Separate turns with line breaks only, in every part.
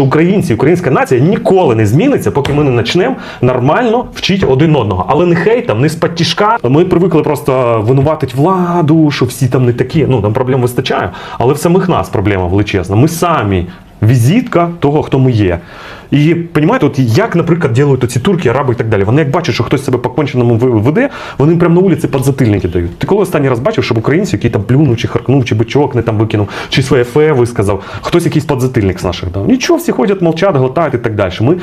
Українці, українська нація ніколи не зміниться, поки ми не почнемо нормально вчити один одного. Але не хейтам, не з патішка. Ми привикли просто винуватити владу, що всі там не такі. Ну там проблем вистачає, але в самих нас проблема величезна. Ми самі візитка того, хто ми є. І розумієте, от як, наприклад, ділять ці турки, араби і так далі. Вони як бачать, що хтось себе по конченому веде, вони прямо на вулиці подзатильники дають. Ти коли останній раз бачив, щоб українці, який там плюнув, чи харкнув, чи бичок не там викинув, чи своє фе висказав, хтось якийсь подзатильник з наших дав. Нічого, всі ходять, мовчать, глотають і так далі. Ми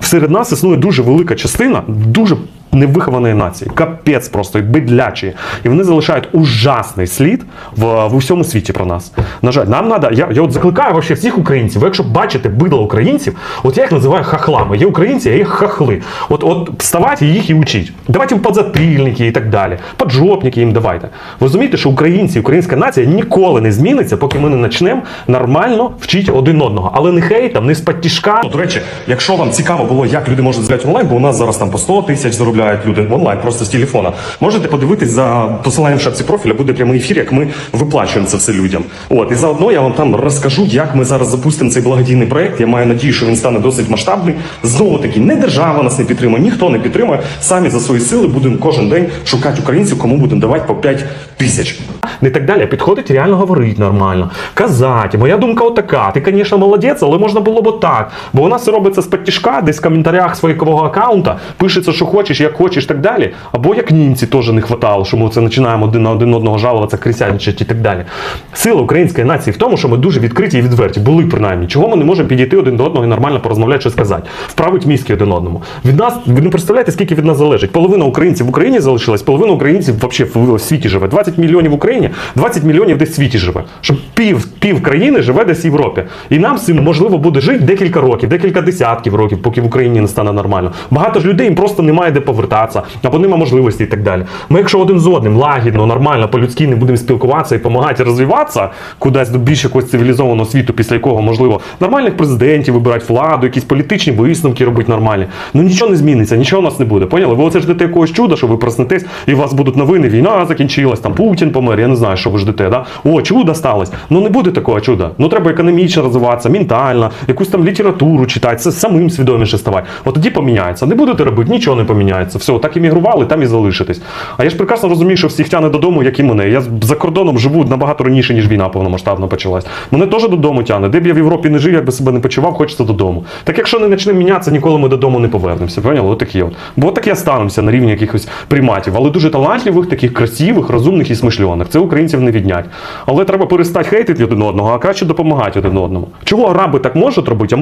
серед нас існує дуже велика частина, дуже невихованої нації, капець просто і бидлячі. І вони залишають ужасний слід в, в усьому світі про нас. На жаль, нам треба. Я, я от закликаю вообще всіх українців. Ви якщо бачите бидло українців, от я їх називаю хахлами. Є українці, а є хахли. От, от вставайте їх і учіть. Давайте їм подзатильники і так далі. Поджопники їм давайте. Ви розумієте, що українці, українська нація ніколи не зміниться, поки ми не почнемо нормально вчити один одного. Але не хейтом, не з патішка. До речі, якщо вам цікаво було, як люди можуть заробляти онлайн, бо у нас зараз там по 100 тисяч заробляють люди онлайн, просто з телефона. Можете подивитись за посиланням шапці профіля, буде прямий ефір, як ми виплачуємо це все людям. От і заодно я вам там розкажу, як ми зараз запустимо цей благодійний проект. Я маю надію, що він стане досить масштабний. Знову таки, не держава нас не підтримує, ніхто не підтримує. Самі за свої сили будемо кожен день шукати українців, кому будемо давати по 5 тисяч. Не так далі. Підходить реально говорити нормально, казати. Моя думка отака. Ти, звісно, молодець, але можна було б так. Бо у нас робиться з підтяжка, десь в коментарях своєкового аккаунта пишеться, що хочеш, як хочеш, так далі. Або як німці теж не хватало, що ми це починаємо один на один одного жалуватися, крисяничати і так далі. Сила української нації в тому, що ми дуже відкриті і відверті. Були принаймні. Чого ми не можемо підійти один до одного і нормально порозмовляти, що сказати, вправить мізки один одному. Від нас ви не представляєте, скільки від нас залежить. Половина українців в Україні залишилась, половина українців взагалі в світі живе. 20 мільйонів в Україні, 20 мільйонів десь в світі живе. Щоб пів, пів країни живе десь в Європі. І нам з можливо буде жити декілька років, декілька десятків років, поки в Україні не стане нормально. Багато ж людей їм просто немає де повертатися, або немає можливості і так далі. Ми, якщо один з одним лагідно, нормально, по-людськи не будемо спілкуватися і допомагати розвиватися кудись до більш якогось цивілізованого світу, після якого можливо нормальних президентів вибирати владу, якісь політичні висновки робити нормальні. Ну нічого не зміниться, нічого у нас не буде. Поняли? Ви оце ждете якогось чуда, що ви проснетесь, і у вас будуть новини, війна закінчилась, там Путін помер. Я не знаю, що ви ждете. Да? О, чудо сталося. Ну не буде такого чуда. Ну треба економічно розвиватися, ментально, якусь там літературу читати, самим свідоміше ставати. От тоді поміняється. Не будете робити, нічого не поміняється. Все, так іммігрували, там і залишитесь. А я ж прекрасно розумію, що всіх тяне додому, як і мене. Я за кордоном живу набагато раніше, ніж війна повномасштабно почалась. Мене теж додому тяне. Де б я в Європі не жив, як би себе не почував, хочеться додому. Так якщо не почнемо мінятися, ніколи ми додому не повернемося. Поняли? Отакі от. Бо так і останемося на рівні якихось приматів, але дуже талантливих, таких красивих, розумних і смишльоних. Це українців не віднять. Але треба перестати хейтити один одного, а краще допомагати один одному. Чого араби так можуть робити?